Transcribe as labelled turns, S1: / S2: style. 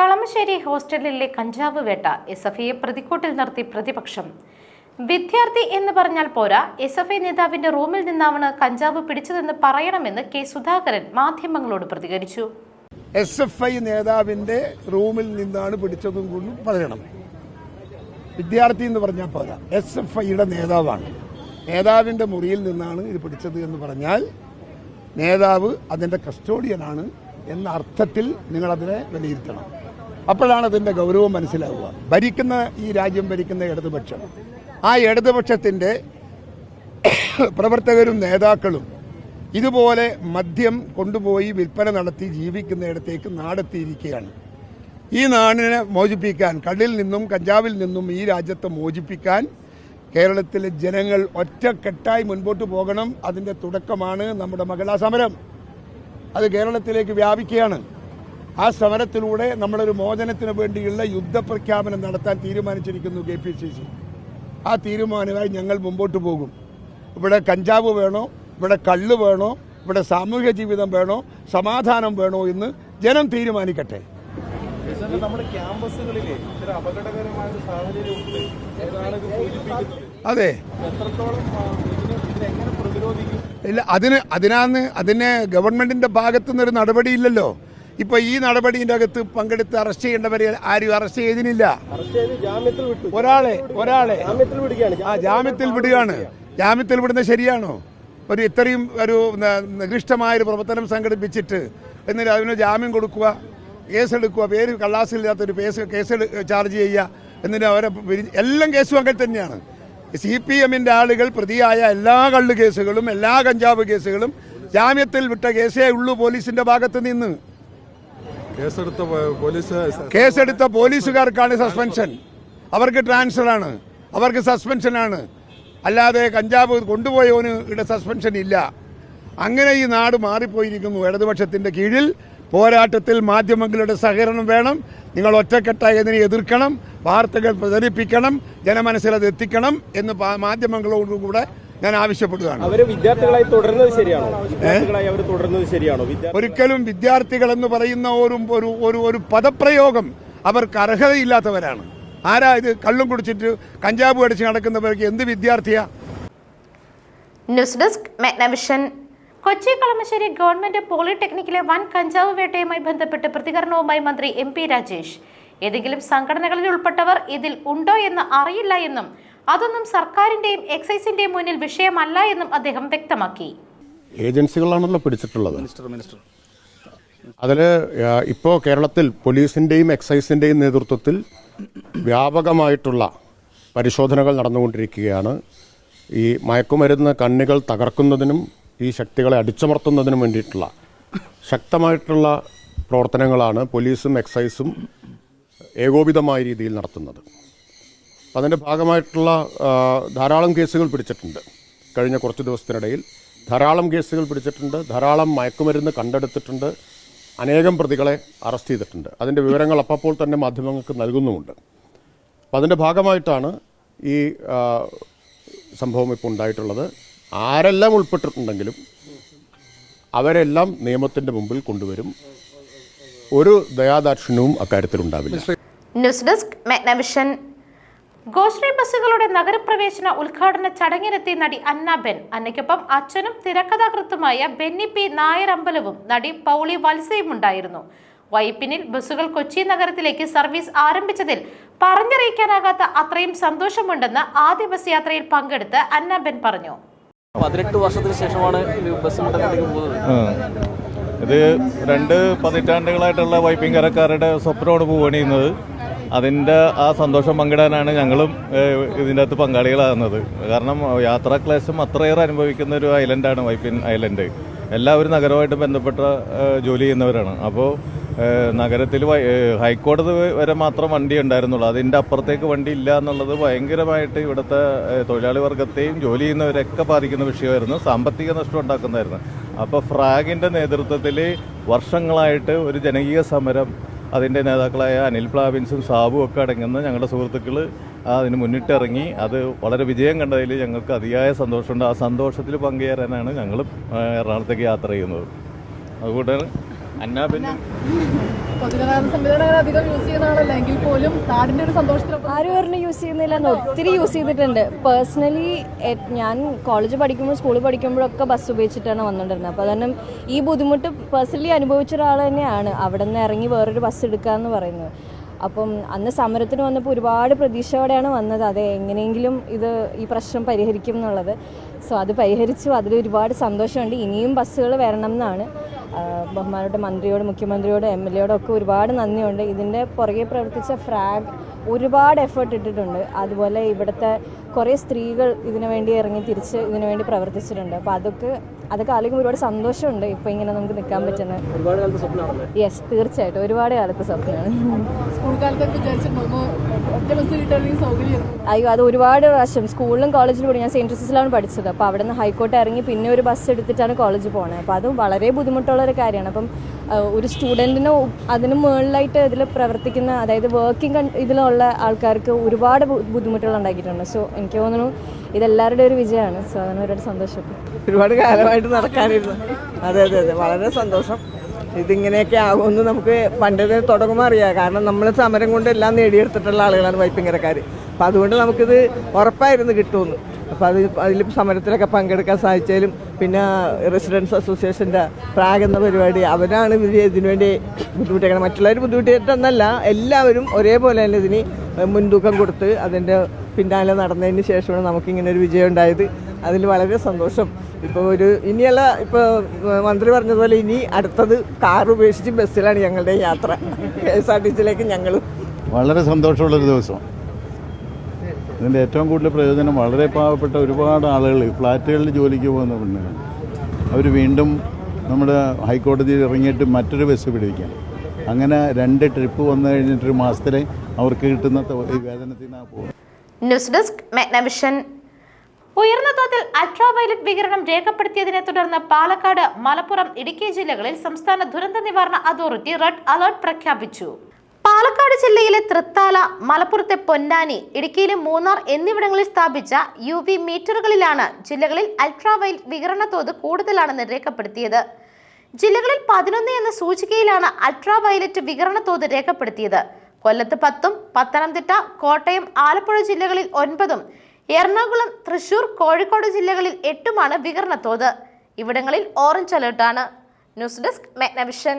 S1: കളമശ്ശേരി ഹോസ്റ്റലിലെ കഞ്ചാവ് വേട്ട എസ് എഫ് ഐയെ പ്രതിക്കൂട്ടിൽ നിർത്തി പ്രതിപക്ഷം. വിദ്യാർത്ഥി എന്ന് പറഞ്ഞാൽ പോരാ എസ് എഫ് ഐ നേതാവിന്റെ റൂമിൽ നിന്നാണ് കഞ്ചാവ് പിടിച്ചതെന്ന് പറയണമെന്ന് കെ സുധാകരൻ മാധ്യമങ്ങളോട് പ്രതികരിച്ചു.
S2: എസ് എഫ് ഐ നേതാവിന്റെ റൂമിൽ നിന്നാണ് പിടിച്ചതും കൊണ്ടും പറയണം. വിദ്യാർത്ഥി എന്ന് പറഞ്ഞാൽ പോരാ എസ് എഫ് ഐയുടെ നേതാവാണ്. നേതാവിന്റെ മുറിയിൽ നിന്നാണ് ഇത് പിടിച്ചത് എന്ന് പറഞ്ഞാൽ നേതാവ് അതിന്റെ കസ്റ്റോഡിയനാണ് എന്ന അർത്ഥത്തിൽ നിങ്ങൾ അതിനെ വിലയിരുത്തണം. അപ്പോഴാണ് അതിന്റെ ഗൗരവം മനസ്സിലാവുക. ഭരിക്കുന്ന ഈ രാജ്യം ഭരിക്കുന്ന ഇടതുപക്ഷം. ആ ഇടതുപക്ഷത്തിന്റെ പ്രവർത്തകരും നേതാക്കളും ഇതുപോലെ മദ്യം കൊണ്ടുപോയി വിൽപ്പന നടത്തി ജീവിക്കുന്നിടത്തേക്ക് നാടെത്തിയിരിക്കുകയാണ്. ഈ നാടിനെ മോചിപ്പിക്കാൻ കള്ളിൽ നിന്നും കഞ്ചാവിൽ നിന്നും ഈ രാജ്യത്തെ മോചിപ്പിക്കാൻ കേരളത്തിലെ ജനങ്ങൾ ഒറ്റക്കെട്ടായി മുൻപോട്ട് പോകണം. അതിന്റെ തുടക്കമാണ് നമ്മുടെ മകളാ സമരം. അത് കേരളത്തിലേക്ക് വ്യാപിക്കുകയാണ്. ആ സമരത്തിലൂടെ നമ്മളൊരു മോചനത്തിന് വേണ്ടിയുള്ള യുദ്ധപ്രഖ്യാപനം നടത്താൻ തീരുമാനിച്ചിരിക്കുന്നു കെ പി സി സി. ആ തീരുമാനമായി ഞങ്ങൾ മുമ്പോട്ട് പോകും. ഇവിടെ കഞ്ചാവ് വേണോ? ഇവിടെ കള്ള് വേണോ? ഇവിടെ സാമൂഹ്യ ജീവിതം വേണോ? സമാധാനം വേണോ എന്ന് ജനം തീരുമാനിക്കട്ടെ.
S3: ഇത്ര അപകടകരമായ ഒരു സാഹചര്യമുണ്ട് ഏതാണ്
S2: അതെ. ഇല്ല അതിന് അതിനാന്ന് അതിന് ഗവൺമെന്റിന്റെ ഭാഗത്തു ഒരു നടപടിയില്ലല്ലോ. ഇപ്പൊ ഈ നടപടിയുടെ അകത്ത് പങ്കെടുത്ത് അറസ്റ്റ് ചെയ്യേണ്ടവരെ ആരും അറസ്റ്റ് ചെയ്തിനില്ല ഒരാളെ ഒരാളെ. ആ ജാമ്യത്തിൽ വിടുകയാണ്. ജാമ്യത്തിൽ വിടുന്നത് ശരിയാണോ? ഒരു ഇത്രയും ഒരു നികൃഷ്ടമായ ഒരു പ്രവർത്തനം സംഘടിപ്പിച്ചിട്ട് എന്നിട്ട് അതിന് ജാമ്യം കൊടുക്കുക കേസെടുക്കുക പേര് കള്ളാസില്ലാത്തൊരു കേസ് കേസ് ചാർജ് ചെയ്യുക എന്നിട്ട് അവരെ എല്ലാം കേസും അങ്ങനെ തന്നെയാണ്. സി പി എമ്മിന്റെ ആളുകൾ പ്രതിയായ എല്ലാ കള്ളു കേസുകളും എല്ലാ കഞ്ചാവ് കേസുകളും ജാമ്യത്തിൽ വിട്ട കേസേ ഉള്ളൂ പോലീസിന്റെ ഭാഗത്ത് നിന്ന്.
S3: കേസെടുത്ത പോലീസ്
S2: പോലീസുകാർക്കാണ് സസ്പെൻഷൻ. അവർക്ക് ട്രാൻസ്ഫറാണ്. അവർക്ക് സസ്പെൻഷനാണ്. അല്ലാതെ കഞ്ചാവ് കൊണ്ടുപോയവന് ഇവിടെ സസ്പെൻഷൻ ഇല്ല. അങ്ങനെ ഈ നാട് മാറിപ്പോയിരിക്കുന്നു ഇടതുപക്ഷത്തിന്റെ കീഴിൽ. പോരാട്ടത്തിൽ മാധ്യമങ്ങളുടെ സഹകരണം വേണം. നിങ്ങൾ ഒറ്റക്കെട്ടായി അതിനെ എതിർക്കണം. വാർത്തകൾ പ്രചരിപ്പിക്കണം. ജനമനസ്സിൽ അത് എത്തിക്കണം എന്ന് മാധ്യമങ്ങളോടുകൂടെ ഞാൻ ആവശ്യപ്പെടുകയാണ്.
S4: അവർ വിദ്യാർത്ഥികളായി തുടരുന്നത് ശരിയാണോ? വിദ്യാർത്ഥികളായി അവർ തുടരുന്നത് ശരിയാണോ?
S2: ഒരിക്കലും വിദ്യാർത്ഥികൾ എന്ന് പറയുന്ന ഒരു ഒരു ഒരു ഒരു പദപ്രയോഗം അവർക്ക് അർഹതയില്ലാത്തവരാണ്. ആരാ ഇത് കള്ളും കുടിച്ചിട്ട് കഞ്ചാബ് അടിച്ച് നടക്കുന്നവർക്ക് എന്ത് വിദ്യാർത്ഥിയാ?
S1: News desk Megnavision Kochi Kalamassery government പോളിടെക്നിക്കിലെ വൻ കഞ്ചാവ് വേട്ടയുമായി ബന്ധപ്പെട്ട് പ്രതികരണവുമായി മന്ത്രി എം പി രാജേഷ്. ഏതെങ്കിലും സംഘടനകളിൽ ഉൾപ്പെട്ടവർ ഇതിൽ ഉണ്ടോ എന്ന് അറിയില്ല എന്നും അതൊന്നും സർക്കാരിന്റെയും എക്സൈസിന്റെയും മുന്നിൽ വിഷയമല്ല എന്നും അദ്ദേഹം വ്യക്തമാക്കി.
S5: ഏജൻസികളാണല്ലോ പിടിച്ചിട്ടുള്ളത്. അതിൽ ഇപ്പോൾ കേരളത്തിൽ പോലീസിന്റെയും എക്സൈസിന്റെയും നേതൃത്വത്തിൽ വ്യാപകമായിട്ടുള്ള പരിശോധനകൾ നടന്നുകൊണ്ടിരിക്കുകയാണ്. ഈ മയക്കുമരുന്ന് കണ്ണികൾ തകർക്കുന്നതിനും ഈ ശക്തികളെ അടിച്ചമർത്തുന്നതിനും വേണ്ടിയിട്ടുള്ള ശക്തമായിട്ടുള്ള പ്രവർത്തനങ്ങളാണ് പോലീസും എക്സൈസും ഏകോപിതമായ രീതിയിൽ നടത്തുന്നത്. അതിന്റെ ഭാഗമായിട്ടുള്ള ധാരാളം കേസുകൾ പിടിച്ചിട്ടുണ്ട്. കഴിഞ്ഞ കുറച്ച് ദിവസത്തിനിടയിൽ ധാരാളം കേസുകൾ പിടിച്ചിട്ടുണ്ട് ധാരാളം മയക്കുമരുന്ന് കണ്ടെടുത്തിട്ടുണ്ട് അനേകം പ്രതികളെ അറസ്റ്റ് ചെയ്തിട്ടുണ്ട്. അതിന്റെ വിവരങ്ങൾ അപ്പോൾ തന്നെ മാധ്യമങ്ങൾക്ക് നൽകുന്നുമുണ്ട്. അപ്പം അതിന്റെ ഭാഗമായിട്ടാണ് ഈ സംഭവം ഇപ്പോൾ ഉണ്ടായിട്ടുള്ളത്. ആരെല്ലാം ഉൾപ്പെട്ടിട്ടുണ്ടെങ്കിലും അവരെല്ലാം നിയമത്തിന്റെ മുമ്പിൽ കൊണ്ടുവരും. ഒരു ദയാദാക്ഷിണ്യവും അക്കാര്യത്തിലുണ്ടാവില്ല.
S1: News desk Megnavision. ഗോശ്രീ ബസ്സുകളുടെ നഗരപ്രവേശന ഉദ്ഘാടന ചടങ്ങിനെത്തി നടി അന്ന ബെൻ. അന്നയ്ക്കൊപ്പം അച്ഛനും തിരക്കഥാകൃത്തുമായ ബെന്നി പി നായർ അമ്പലവും നടി പൗളി വത്സയും ഉണ്ടായിരുന്നു വൈപ്പിനിൽ ബസ്സുകൾ കൊച്ചി നഗരത്തിലേക്ക് സർവീസ് ആരംഭിച്ചതിൽ പറഞ്ഞറിയിക്കാനാകാത്ത അത്രയും സന്തോഷമുണ്ടെന്ന് ആദ്യ ബസ് യാത്രയിൽ പങ്കെടുത്ത് അന്നാബെൻ പറഞ്ഞു.
S6: പതിനെട്ട് വർഷത്തിന് ശേഷമാണ് ഈ ബസ്
S7: ഇത് രണ്ട് പതിറ്റാണ്ടുകളായിട്ടുള്ള വൈപ്പിങ്കരക്കാരുടെ സ്വപ്നമാണ് പൂവണിയുന്നത്. അതിന്റെ ആ സന്തോഷം പങ്കിടാനാണ് ഞങ്ങളും ഇതിന്റെ അകത്ത് പങ്കാളികളാകുന്നത്. കാരണം യാത്രാ ക്ലേശം അത്രയേറെ അനുഭവിക്കുന്ന ഒരു ഐലൻഡാണ് വൈപ്പിൻ ഐലൻഡ്. എല്ലാവരും നഗരമായിട്ട് ബന്ധപ്പെട്ട ജോലി ചെയ്യുന്നവരാണ്. അപ്പോൾ നഗരത്തിൽ ഹൈക്കോടതി വരെ മാത്രം വണ്ടി ഉണ്ടായിരുന്നുള്ളൂ. അതിന്റെ അപ്പുറത്തേക്ക് വണ്ടി ഇല്ല എന്നുള്ളത് ഭയങ്കരമായിട്ട് ഇവിടുത്തെ തൊഴിലാളി വർഗത്തെയും ജോലി ചെയ്യുന്നവരെയൊക്കെ ബാധിക്കുന്ന വിഷയമായിരുന്നു. സാമ്പത്തിക നഷ്ടം ഉണ്ടാക്കുന്നതായിരുന്നു. അപ്പോൾ ഫ്രാഗിന്റെ നേതൃത്വത്തിൽ വർഷങ്ങളായിട്ട് ഒരു ജനകീയ സമരം അതിന്റെ നേതാക്കളായ അനിൽ പ്ലാവിൻസും സാബും ഒക്കെ അടങ്ങുന്ന ഞങ്ങളുടെ സുഹൃത്തുക്കൾ അതിന് മുന്നിട്ടിറങ്ങി. അത് വളരെ വിജയം കണ്ടതിൽ ഞങ്ങൾക്ക് അതിയായ സന്തോഷമുണ്ട്. ആ സന്തോഷത്തിൽ പങ്കുചേരാനാണ് ഞങ്ങൾ എറണാകുളത്തേക്ക് യാത്ര ചെയ്യുന്നത്.
S8: പൊതുഗതാഗത സംവിധാനം അധികം യൂസ് ചെയ്യുന്ന ആളല്ല. എങ്കിൽ പോലും നാടിന്റെ ഒരു
S9: ആരും ഒരെണ്ണം യൂസ് ചെയ്യുന്നില്ല. ഒത്തിരി യൂസ് ചെയ്തിട്ടുണ്ട്. പേഴ്സണലി ഞാൻ കോളേജ് പഠിക്കുമ്പോൾ സ്കൂളിൽ പഠിക്കുമ്പോഴൊക്കെ ബസ് ഉപയോഗിച്ചിട്ടാണ് വന്നുകൊണ്ടിരുന്നത് അപ്പോൾ തന്നെ ഈ ബുദ്ധിമുട്ട് പേഴ്സണലി അനുഭവിച്ച ഒരാൾ തന്നെയാണ് അവിടെ നിന്ന് ഇറങ്ങി വേറൊരു ബസ് എടുക്കുക എന്ന് പറയുന്നത്. അപ്പം അന്ന് സമരത്തിന് വന്നപ്പോൾ ഒരുപാട് പ്രതീക്ഷയോടെയാണ് വന്നത്. അതെ എങ്ങനെയെങ്കിലും ഇത് ഈ പ്രശ്നം പരിഹരിക്കും എന്നുള്ളത്. സോ അത് പരിഹരിച്ചു. അതിൽ ഒരുപാട് സന്തോഷമുണ്ട്. ഇനിയും ബസ്സുകൾ വരണം എന്നാണ് ബഹുമാനോട് മന്ത്രിയോട് മുഖ്യമന്ത്രിയോട് എം എൽ എയോടും ഒക്കെ ഒരുപാട് നന്ദിയുണ്ട്. ഇതിന്റെ പുറകെ പ്രവർത്തിച്ച ഫ്രാഗ് ഒരുപാട് എഫേർട്ട് ഇട്ടിട്ടുണ്ട്. അതുപോലെ ഇവിടുത്തെ കുറേ സ്ത്രീകൾ ഇതിനു വേണ്ടി ഇറങ്ങി തിരിച്ച് ഇതിനു വേണ്ടി പ്രവർത്തിച്ചിട്ടുണ്ട്. അപ്പോൾ അതൊക്കെ അതൊക്കെ ആലോചിക്കുമ്പോൾ ഒരുപാട് സന്തോഷമുണ്ട് ഇപ്പോൾ ഇങ്ങനെ നമുക്ക് നിൽക്കാൻ പറ്റുന്നത്
S6: ഒരുപാട് കാലത്ത് സ്വപ്നമാണല്ലേ?
S9: യെസ് തീർച്ചയായിട്ടും. ഒരുപാട് കാലത്ത് സ്വപ്നമാണ്. അയ്യോ അത് ഒരുപാട് പ്രാവശ്യം. സ്കൂളിലും കോളേജിലും കൂടി ഞാൻ സെയിന്റ് ജോസഫിലാണ് പഠിച്ചത്. അപ്പോൾ അവിടെ നിന്ന് ഹൈക്കോർട്ട് ഇറങ്ങി പിന്നെ ഒരു ബസ് എടുത്തിട്ടാണ് കോളേജിൽ പോകുന്നത് അപ്പോൾ അതും വളരെ ബുദ്ധിമുട്ടുള്ള ഒരു കാര്യമാണ്. അപ്പം ഒരു സ്റ്റുഡന്റിന് അതിന് മുകളിലായിട്ട് ഇതിൽ പ്രവർത്തിക്കുന്ന അതായത് വർക്കിംഗ് ഇതിലുള്ള ആൾക്കാർക്ക് ഒരുപാട് ബുദ്ധിമുട്ടുകൾ ഉണ്ടാക്കിയിട്ടുണ്ട്. സോ എനിക്ക് തോന്നുന്നു ഇതെല്ലാവരുടെ ഒരു വിജയമാണ്. സോ അതിന് ഒരുപാട് സന്തോഷം
S10: ഒരുപാട് കാലമായിട്ട് നടക്കാനിരുന്നു. അതെ അതെ അതെ. വളരെ സന്തോഷം. ഇതിങ്ങനെയൊക്കെ ആകുമെന്ന് നമുക്ക് പണ്ടത് തുടങ്ങുമ്പോൾ അറിയാം. കാരണം നമ്മൾ സമരം കൊണ്ട് എല്ലാം നേടിയെടുത്തിട്ടുള്ള ആളുകളാണ് വൈപ്പിങ്ങരക്കാർ അപ്പം അതുകൊണ്ട് നമുക്കിത് ഉറപ്പായിരുന്നു കിട്ടുമെന്ന്. അപ്പോൾ അത് അതിൽ സമരത്തിലൊക്കെ പങ്കെടുക്കാൻ സാധിച്ചാലും പിന്നെ റെസിഡൻസ് അസോസിയേഷന്റെ പ്രാഗ് എന്ന പരിപാടി അവരാണ് ഇവർ ഇതിനു വേണ്ടി ബുദ്ധിമുട്ടിക്കണം മറ്റുള്ളവർ ബുദ്ധിമുട്ടിയിട്ടെന്നല്ല എല്ലാവരും ഒരേപോലെ തന്നെ ഇതിന് മുൻതൂക്കം കൊടുത്ത് അതിന്റെ പിന്നാലെ നടന്നതിന് ശേഷമാണ് നമുക്കിങ്ങനെ ഒരു വിജയം ഉണ്ടായത്. അതിൽ വളരെ സന്തോഷം. ഇപ്പോൾ ഒരു ഇനിയുള്ള ഇപ്പോൾ മന്ത്രി പറഞ്ഞതുപോലെ ഇനി അടുത്തത് കാർ ഉപേക്ഷിച്ച് ബസ്സിലാണ് ഞങ്ങളുടെ യാത്ര. കെ എസ് ആർ ടി സിയിലേക്ക് ഞങ്ങൾ
S11: വളരെ സന്തോഷമുള്ളൊരു ദിവസം. ഇതിന്റെ ഏറ്റവും കൂടുതൽ പ്രയോജനം വളരെ പാവപ്പെട്ട ഒരുപാട് ആളുകൾ ഫ്ലാറ്റുകളിൽ ജോലിക്ക് പോകുന്ന പെണ്ണുകൾ അവർ വീണ്ടും നമ്മുടെ ഹൈക്കോടതിയിൽ ഇറങ്ങിയിട്ട് മറ്റൊരു ബസ് പിടിക്കാൻ അങ്ങനെ രണ്ട് ട്രിപ്പ് വന്നു കഴിഞ്ഞിട്ടൊരു മാസത്തിലെ അവർക്ക് കിട്ടുന്ന നിന്നാണ് പോകുന്നത്
S1: ന്യൂസ് ഡെസ്ക് മെഗ്നവിഷൻ ഉയർന്ന തോതിൽ അൾട്രാ വയലറ്റ് വികിരണം രേഖപ്പെടുത്തിയതിനെ തുടർന്ന് പാലക്കാട് മലപ്പുറം ഇടുക്കി ജില്ലകളിൽ സംസ്ഥാന ദുരന്ത നിവാരണ അതോറിറ്റി റെഡ് അലർട്ട് പ്രഖ്യാപിച്ചു. പാലക്കാട് ജില്ലയിലെ തൃത്താല മലപ്പുറത്തെ പൊന്നാനി ഇടുക്കിയിലെ മൂന്നാർ എന്നിവിടങ്ങളിൽ സ്ഥാപിച്ച യു വി മീറ്ററുകളിലാണ് ജില്ലകളിൽ അൾട്രാ വയലറ്റ് വികിരണ തോത് കൂടുതലാണെന്ന് രേഖപ്പെടുത്തിയത്. ജില്ലകളിൽ പതിനൊന്ന് എന്ന സൂചികയിലാണ് അൾട്രാ വയലറ്റ് വികിരണ തോത് രേഖപ്പെടുത്തിയത്. കൊല്ലത്ത് പത്തും പത്തനംതിട്ട കോട്ടയം ആലപ്പുഴ ജില്ലകളിൽ ഒൻപതും എറണാകുളം തൃശൂർ കോഴിക്കോട് ജില്ലകളിൽ എട്ടുമാണ് വികരണ തോത്. ഇവിടങ്ങളിൽ ഓറഞ്ച് അലേർട്ടാണ്. News desk Megnavision.